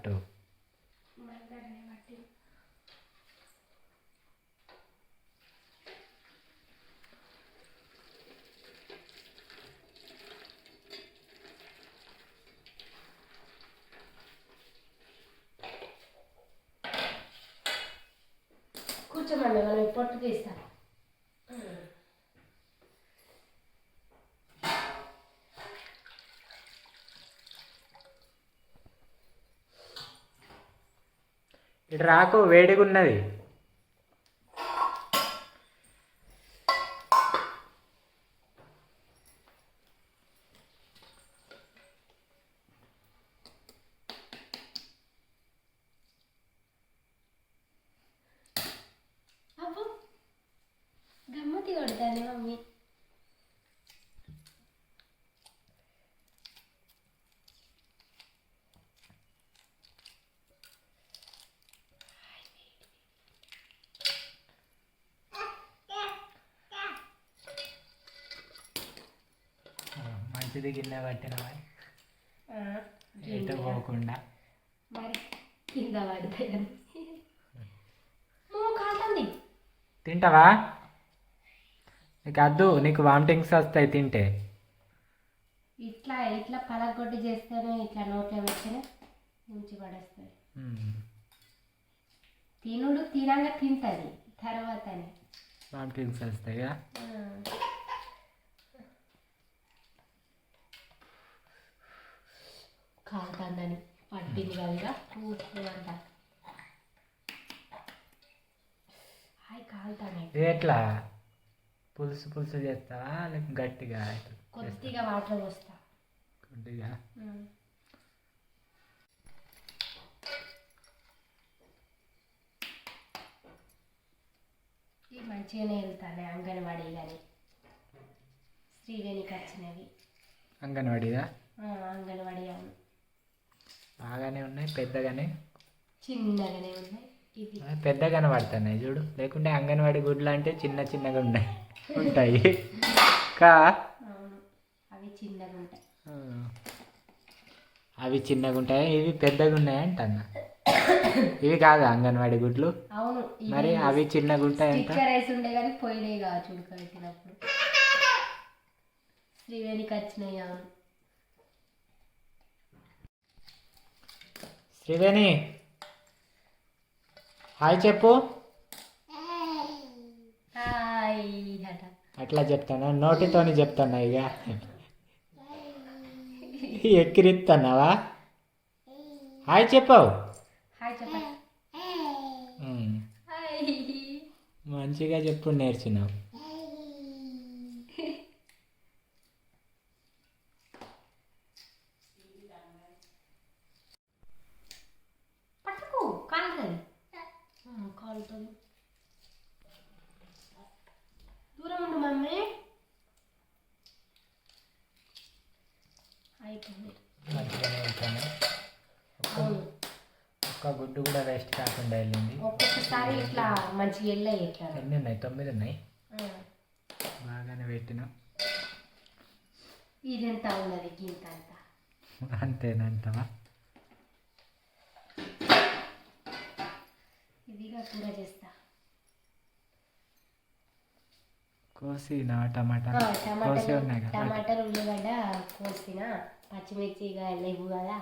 పట్టు కూర్చోమండి మనం పొట్టు తీస్తాం. ఇటు రాకు వేడిగున్నది ఉన్నది అబ్బో గమ్మతి కొడతాను మమ్మీ ఆ, మంచిది గిన్నె పట్టినవా ఆ, ఎటు పోకుండా. మరి కింద పడతాయి నువ్వు కాదండి. తింటావా? నీకు అద్దు నీకు వామిటింగ్స్ వస్తాయి తింటే. ఇట్లా ఇట్లా పలగొట్టి చేస్తేనే ఇట్లా నోట్లో పెడితేనే ఉంచి పడేస్తుంది. మ్మ్. తినుడు తినంగా తింటుంది తర్వాతనే. వామిటింగ్స్ వస్తాయా? కాలుతుందని పట్టింది కదా కూర్చుందంట హాయ్ కాలుతానే ఇది ఎట్లా? పులుసు పులుసు చేస్తావా? లేక గట్టిగా కొద్దిగా వాటర్ పోస్తా. కొద్దిగా? ఈ మంచిగానే వెళ్తానే అంగన్వాడీ కానీ శ్రీవేణికి వచ్చినవి. అంగన్వాడిగా ఆ, అంగన్వాడీ అవును. బాగానే ఉన్నాయి పెద్దగానే. చిన్నగానే ఉన్నాయి. పెద్దగానే పడుతున్నాయి చూడు. లేకుంటే అంగన్వాడి గుడ్లు అంటే చిన్న చిన్నగా ఉన్నాయి. ఉంటాయి. కా? అవి చిన్నగా ఉంటాయి. అవి చిన్నగా ఉంటాయి? ఇవి పెద్దగా ఉన్నాయి అంటన్నా? ఇవి కాదు అంగన్వాడి గుడ్లు? అవును మరి అవి చిన్నగా ఉంటాయి అంట ఉండే కానీ పోయినాయి కావచ్చు ఉడకబెట్టినప్పుడు. శ్రీవేణికి వచ్చినాయి అవును. శ్రీవేణి హాయ్ చెప్పు. అట్లా చెప్తాను? నోటితోని చెప్తాను ఇక? ఎక్కిరిస్తున్నావా హాయ్ చెప్పావు. మంచిగా చెప్పు నేర్చినావు పట్టుకో కాలుతుంది కాలుతుంది దూరం ఉండు మమ్మీ అయిపోయింది. మంచిగానే వెళ్తాను అవును ఒక్క గుడ్డు కూడా వేస్ట్ కాకుండా వెళ్ళింది. ఒక్కొక్కసారి ఇట్లా మంచిగా వెళ్ళాయి ఇట్లా ఎన్ని ఉన్నాయి తొమ్మిది ఉన్నాయి. బాగానే పెట్టినా. ఇదెంత ఉన్నది గింత అంతా. అంతేనంటావా? ఇదిగా కూర చేస్తా. కోసిన టమాటా. కోసి ఉన్నాయి టమాటాలు ఉల్లిగడ్డ కోసిన. పచ్చిమిర్చి ఇక లేవు కదా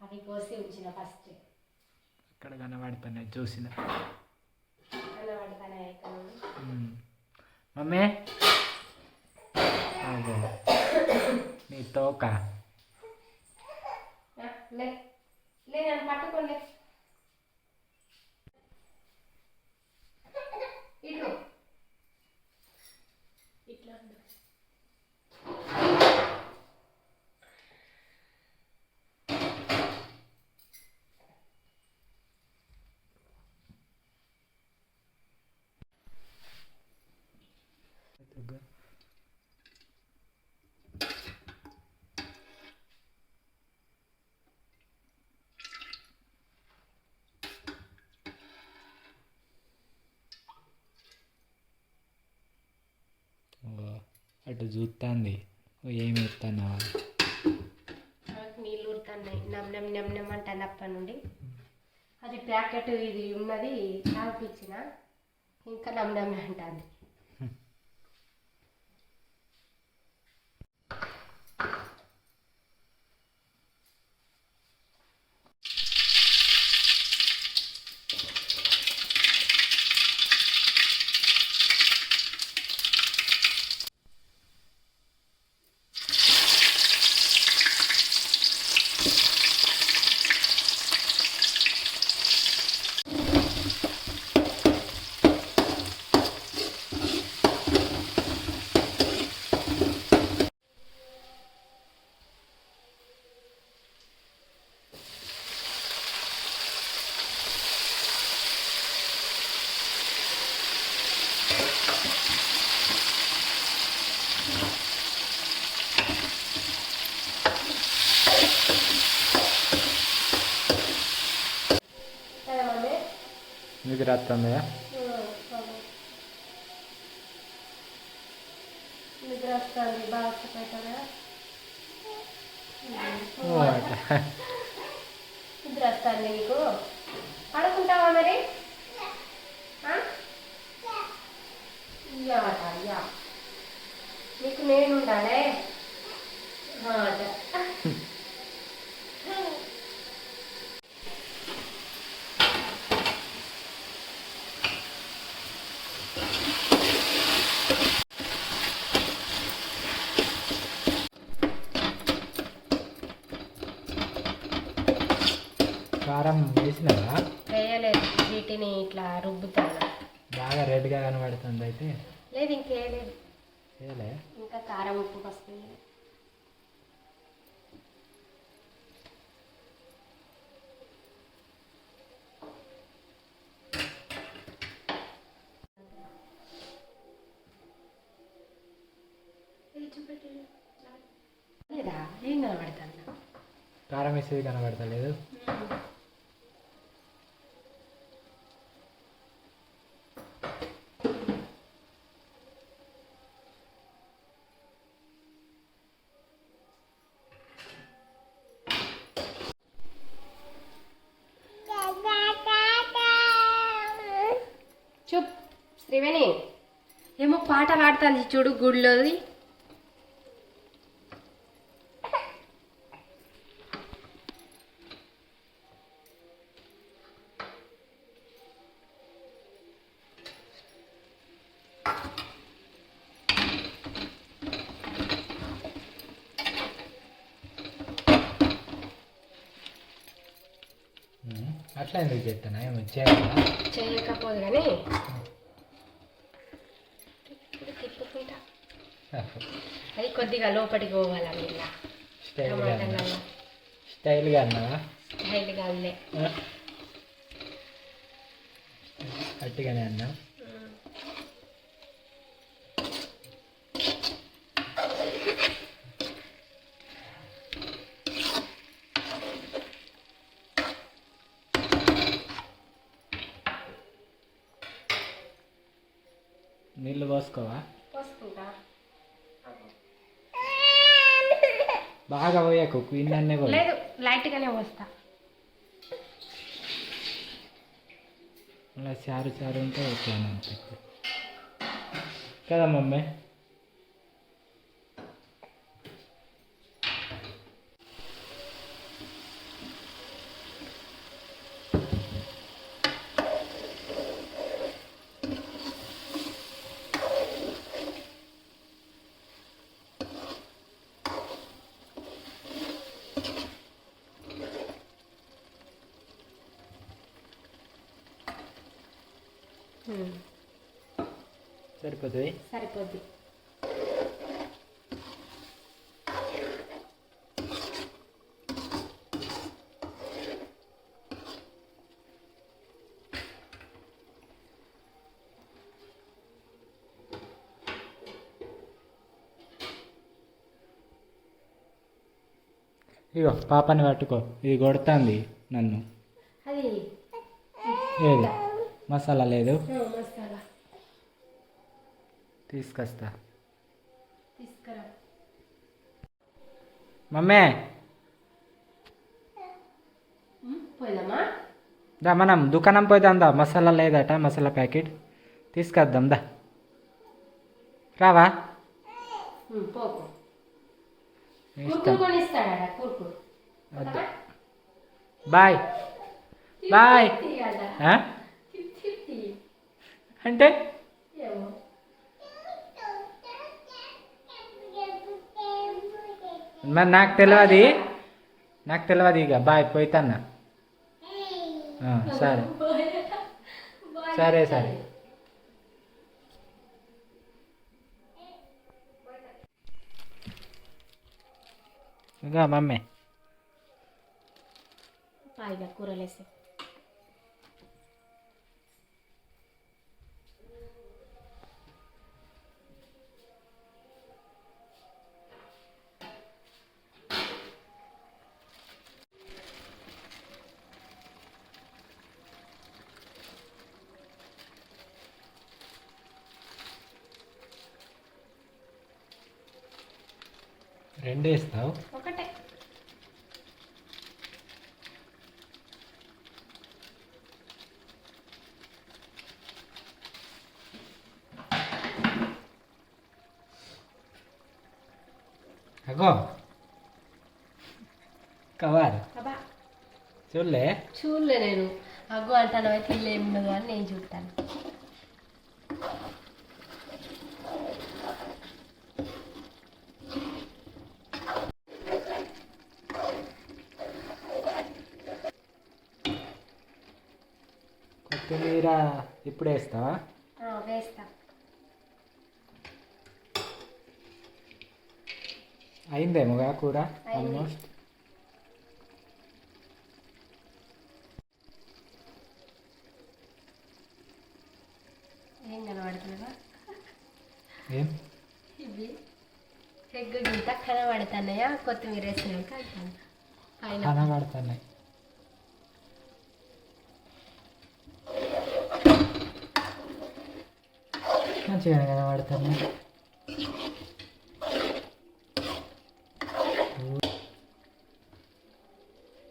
అవి కోసి ఉంచిన ఫస్ట్. ఇక్కడ కనబడుతున్నాయి చూసిన. కనబడతానే ఇక్కడ. ఉమ్. మమ్మీ? అదే. నీ తోక. లే లే నన్ను పట్టుకోలే. ఇటు ఇట్లా ఉండు. ఓ, అటు చూస్తుంది ఏమి ఎత్తున్నావా నాకు నీళ్ళు ఉడుతున్నాయి. నమ్ నమ్ నమ్ నమ్ అంటాను అప్పటి నుండి. అది ప్యాకెట్ ఇది ఉన్నది తాగిపించిన ఇంకా నమ్ నమ్ అంటుంది కదా మమ్మీ నిద్ర వస్తుంది నిద్ర వస్తుంది నీకు పడుకుంటావా మరి? ఇయ్యవట ఇయ్యా నీకు నేను ఉండాలే అట. కారం వేసినావా వేయలేదు వీటిని ఇట్లా రుబ్బుతాను బాగా రెడ్గా కనబడుతుంది అయితే లేదు ఇంకేలేదు ఏలే ఇంకా వేయలేదు. లేదా ఏం కనబడుతుంది కారం వేసేది కనబడతలేదు పాట పాడుతుంది చూడు గుడిలోది అట్లా ఎందుకు చెప్తాను ఏమి చేయకపోదు కానీ ఇప్పుడు తిప్పుకుంటా అది కొద్దిగా లోపలికి పోవాలని ఇలా టమాటాలలో స్టైల్గా అన్నావా స్టైల్గా అల్లే? అట్టిగానే అన్నా. నీళ్ళు పోసుకోవా? పోసుకుంటా. బాగా పోయాకు క్వీన్ పోయి. లేదు లైట్గానే పోస్తా. అలా చారు చారు ఉంటే అనిపిస్తుంది. కదా మమ్మీ? సరిపోతుంది. సరిపోద్ది. ఇగో పాపని పట్టుకో. ఇది కొడుతుంది నన్ను. అది. ఏది? మసాలా లేదు. తీసుకొస్తా. తీసుకురా. మమ్మీ. ఉమ్, పోయినామా దా మనం దుకాణం పోయిదాం దా మసాలా లేదట మసాలా ప్యాకెట్. తీసుకొద్దాం దా. రావా. బాయ్. బాయ్? అంటే? మరి నాకు తెలియదు నాకు తెలియదు ఇక బాయ్ పోయితన్నా. సరే. సరే సరే. ఇంకా మమ్మీ. కూరలేసే. రెండు వేస్తావు ఒకటే. అగో. కవర్. చూడలే? చూడలే నేను. అగ్గు అంటాను అయితే ఇల్లు ఏమి ఉండదు అని నేను చూస్తాను కొత్తిమీర ఇప్పుడు వేస్తావా వేస్తా. అయిందేమోగా కూర. ఆల్మోస్ట్ ఏం ఇవి ఎగ్గు గింత కనబడుతున్నాయా? కొత్తిమీర వేసినాక కనబడుతున్నాయి. మంచిగా కనబడుతున్నాయి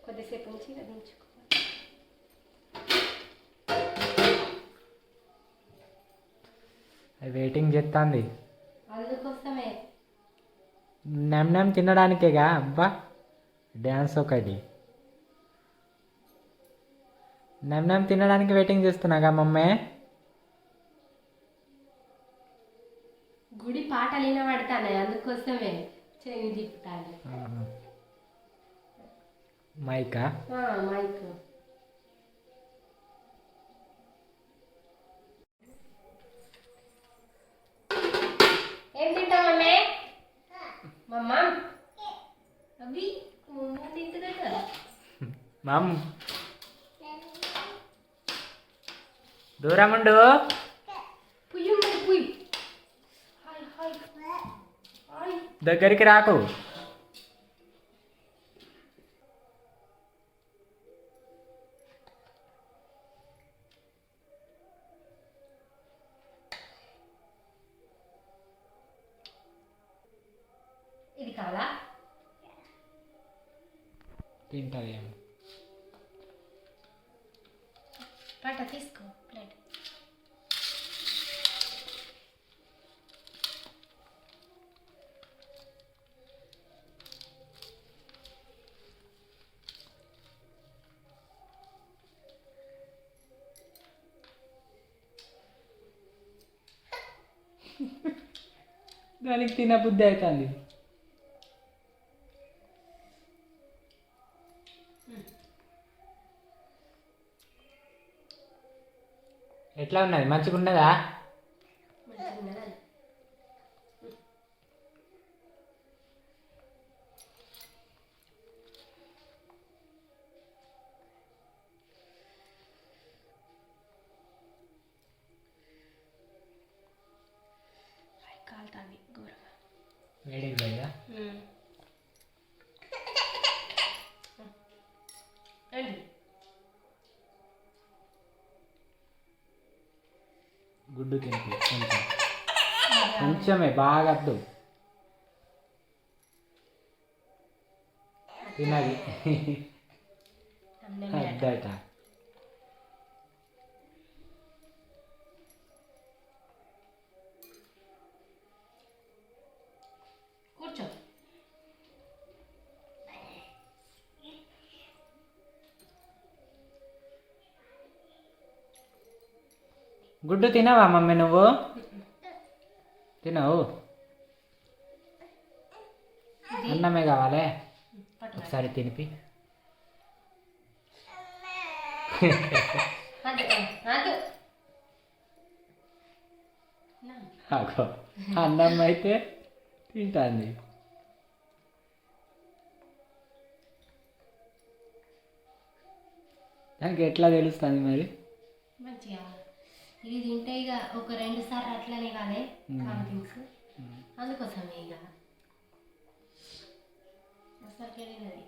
కొద్దిసేపు అది వెయిటింగ్ చేస్తుంది అందుకోసమే. నెమ్ నెమ్ తినడానికేగా? అబ్బా డ్యాన్స్ ఒకటి. నెమ్ నెమ్ తినడానికి వెయిటింగ్ చేస్తున్నాగా మమ్మీ? గుడి పాటలు వినబడతాయి అందుకోసమే చెవి తిప్పుతాను. మైకా? మైక్. ఏం తింటావు మమ్మీ? మమ్మ? అవి మమ్మ మమ్. దూరం ఉండు పుయ్యి మరి పుయ్యి హాయ్ హాయ్ హాయ్ దగ్గరికి రాకు. ఇది కావాలా? తింటుంది ఏమో. తీసుకో. దానికి తిన బుద్ధి అవుతుంది. ఎట్లా ఉన్నది? మంచిగా ఉన్నదా హాయ్ కాలుతాంది ఘోరంగా వేడికి లేదా రండి గుడ్డు తింపి కొంచెం కొంచెమే బాగా వద్దు తినది నమ్నమే అట అద్దట గుడ్డు తినవా మమ్మీ నువ్వు? తినవు. అన్నమే కావాలి? ఒకసారి తినిపి. అన్నం అయితే తింటాంది. దానికి ఎట్లా తెలుస్తుంది మరి? మంచిగా ఇది తింటే ఇక ఒక రెండు సార్లు అట్లనే కాలే కామిటింగ్స్ అందుకోసమే ఇక. అసలు తినది